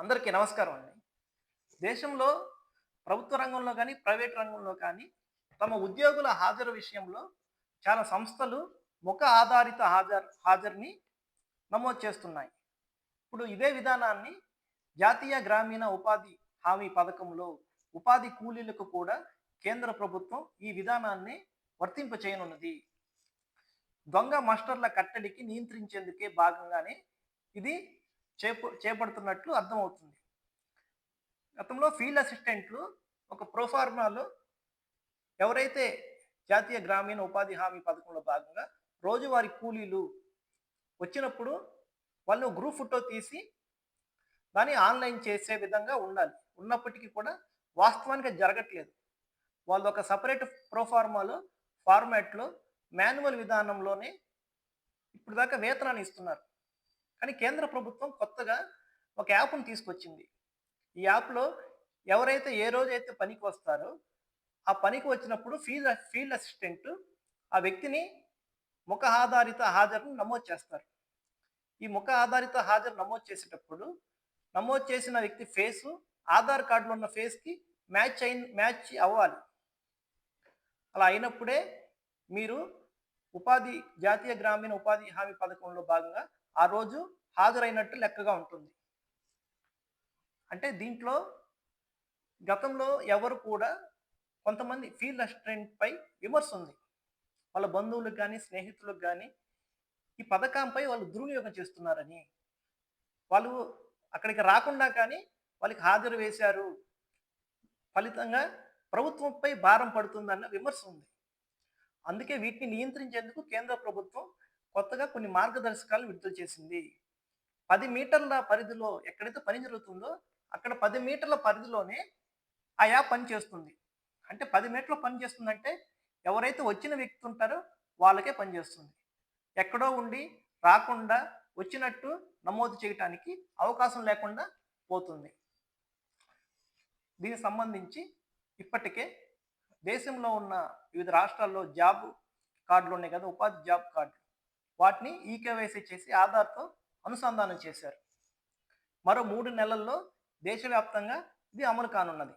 అందరికీ నమస్కారం అండి. దేశంలో ప్రభుత్వ రంగంలో కానీ ప్రైవేట్ రంగంలో కానీ తమ ఉద్యోగుల హాజరు విషయంలో చాలా సంస్థలు ముఖ ఆధారిత హాజరు హాజరుని నమోదు చేస్తున్నాయి. ఇప్పుడు ఇదే విధానాన్ని జాతీయ గ్రామీణ ఉపాధి హామీ పథకంలో ఉపాధి కూలీలకు కూడా కేంద్ర ప్రభుత్వం ఈ విధానాన్ని వర్తింప చేయనున్నది. దొంగ మాస్టర్ల కట్టడికి నియంత్రించేందుకే భాగంగానే ఇది చేప చేపడుతున్నట్లు అర్థమవుతుంది. గతంలో ఫీల్డ్ అసిస్టెంట్లు ఒక ప్రోఫార్మాలో ఎవరైతే జాతీయ గ్రామీణ ఉపాధి హామీ పథకంలో భాగంగా రోజువారీ కూలీలు వచ్చినప్పుడు వాళ్ళు గ్రూప్ ఫోటో తీసి దాన్ని ఆన్లైన్ చేసే విధంగా ఉండాలి. ఉన్నప్పటికీ కూడా వాస్తవానికి జరగట్లేదు. వాళ్ళు ఒక సపరేట్ ప్రోఫార్మాలో ఫార్మాట్లో మాన్యువల్ విధానంలోనే ఇప్పుడు దాకా వేతనాన్ని ఇస్తున్నారు. కానీ కేంద్ర ప్రభుత్వం కొత్తగా ఒక యాప్ను తీసుకొచ్చింది. ఈ యాప్లో ఎవరైతే ఏ రోజైతే పనికి వస్తారో ఆ పనికి వచ్చినప్పుడు ఫీల్డ్ ఫీల్డ్ అసిస్టెంట్ ఆ వ్యక్తిని ముఖ ఆధారిత హాజరును నమోదు చేస్తారు. ఈ ముఖ ఆధారిత హాజరు నమోదు చేసేటప్పుడు నమోదు చేసిన వ్యక్తి ఫేసు ఆధార్ కార్డులో ఉన్న ఫేస్కి మ్యాచ్ అయిన మ్యాచ్ అవ్వాలి. అలా అయినప్పుడే మీరు ఉపాధి జాతీయ గ్రామీణ ఉపాధి హామీ పథకంలో భాగంగా ఆ రోజు హాజరైనట్టు లెక్కగా ఉంటుంది. అంటే దీంట్లో గతంలో ఎవరు కూడా కొంతమంది ఫీల్డ్ అసిస్టెంట్ విమర్శ ఉంది. వాళ్ళ బంధువులకు కానీ స్నేహితులకు కానీ ఈ పథకంపై వాళ్ళు దుర్వినియోగం చేస్తున్నారని. వాళ్ళు అక్కడికి రాకుండా కానీ వాళ్ళకి హాజరు వేశారు. ఫలితంగా ప్రభుత్వంపై భారం పడుతుందన్న విమర్శ ఉంది. అందుకే వీటిని నియంత్రించేందుకు కేంద్ర ప్రభుత్వం కొత్తగా కొన్ని మార్గదర్శకాలు విడుదల చేసింది. పది మీటర్ల పరిధిలో ఎక్కడైతే పని జరుగుతుందో అక్కడ పది మీటర్ల పరిధిలోనే ఆ యాప్ పని చేస్తుంది. అంటే పది మీటర్లు పని చేస్తుందంటే ఎవరైతే వచ్చిన వ్యక్తి ఉంటారో వాళ్ళకే పనిచేస్తుంది ఎక్కడో ఉండి రాకుండా వచ్చినట్టు నమోదు చేయటానికి అవకాశం లేకుండా పోతుంది. దీనికి సంబంధించి ఇప్పటికే దేశంలో ఉన్న వివిధ రాష్ట్రాల్లో జాబ్ కార్డులు ఉన్నాయి కదా ఉపాధి జాబ్ కార్డు. వాటిని ఈకేవైసీ చేసి ఆధార్తో అనుసంధానం చేశారు. మరో మూడు నెలల్లో దేశవ్యాప్తంగా ఇది అమలు కానున్నది.